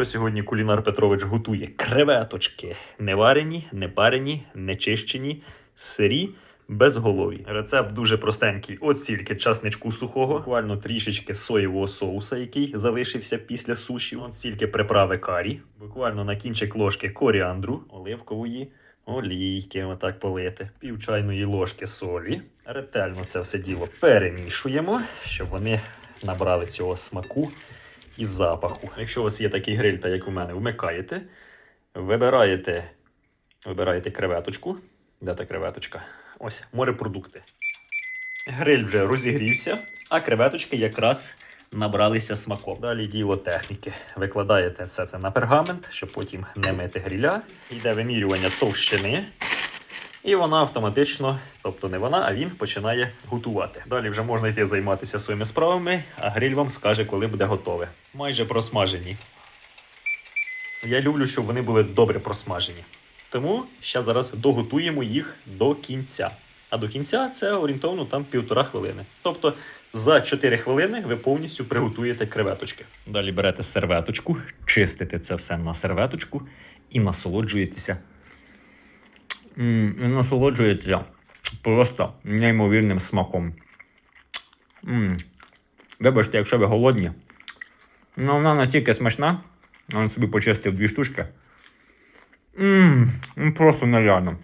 Що сьогодні кулінар Петрович готує? Креветочки. Не варені, не парені, не чищені, сирі, безголові. Рецепт дуже простенький. От стільки часничку сухого, буквально трішечки соєвого соуса, який залишився після суші. От стільки приправи карі, буквально на кінчик ложки коріандру, оливкової. Олійки, отак полити, пів чайної ложки солі. Ретельно це все діло перемішуємо, щоб вони набрали цього смаку і запаху. Якщо у вас є такий гриль, та як у мене, вмикаєте, вибираєте, вибираєте креветочку. Де та креветочка? Ось морепродукти. Гриль вже розігрівся, а креветочки якраз набралися смаком. Далі діло техніки. Викладаєте все це на пергамент, щоб потім не мити гріля. Йде вимірювання товщини. І вона автоматично, тобто не вона, а він починає готувати. Далі вже можна йти займатися своїми справами, а гриль вам скаже, коли буде готове. Майже просмажені. Я люблю, щоб вони були добре просмажені. Тому ще зараз доготуємо їх до кінця. А до кінця це орієнтовно там півтора хвилини. Тобто за 4 хвилини ви повністю приготуєте креветочки. Далі берете серветочку, чистите це все на серветочку і насолоджуєтеся М, Він насолоджується просто неймовірним смаком. М. Вибачте, якщо ви голодні. Ну, вона настільки смачна. Я собі почистив дві штучки. М, ну, Просто нереально.